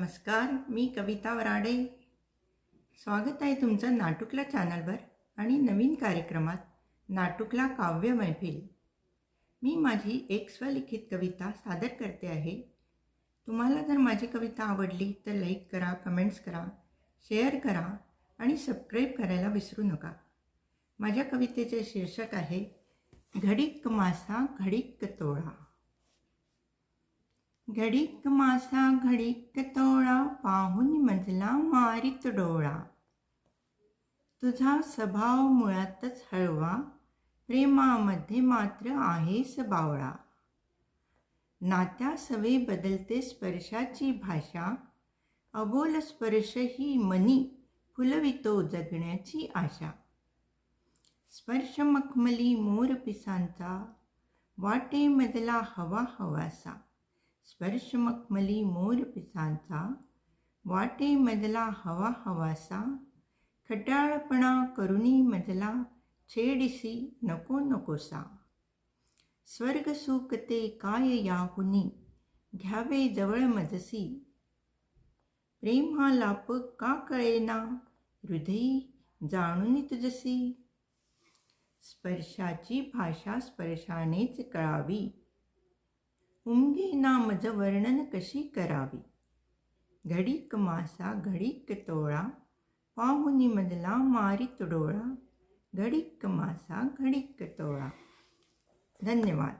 नमस्कार मी कविता वराडे. स्वागत आहे तुमचं नाटुकला चॅनलवर आणि नवीन कार्यक्रमात नाटुकला काव्य मैफिल. मी माझी एक स्वलिखित कविता सादर करते आहे. तुम्हाला जर माझी कविता आवडली तर लाईक करा कमेंट्स करा शेअर करा आणि सबस्क्राईब करायला विसरू नका. माझ्या कवितेचे शीर्षक आहे घडीक मासा घडीक तोळा घडीक मासा घडीक तोळा पाहून मजला मारित डोळा. तुझा स्वभाव मुळातच हळवा प्रेमामध्ये मात्र आहेस बावळा. नात्या सवे बदलते स्पर्शाची भाषा अबोल स्पर्श ही मनी फुलवितो जगण्याची आशा. स्पर्श मखमली मोर पिसांचा वाटे मधला हवा हवासा. स्पर्श मखमली मोर पिसांचा वाटे मधला हवा हवासा खटाळपणा करुणी मधला छेडिसी नको नकोसा स्वर्ग सुकते काय याहुनी घ्यावे जवळ मजसी प्रेम हा लाप का कळेना हृदयी जाणून तुझसी स्पर्शाची भाषा स्पर्शानेच कळावी उमगे नामज वर्णन कशी करावी? घडीक मासा घडीक तोळा पाहुनी मधला मारित डोळा घडीक मासा घडीक तोळा. धन्यवाद.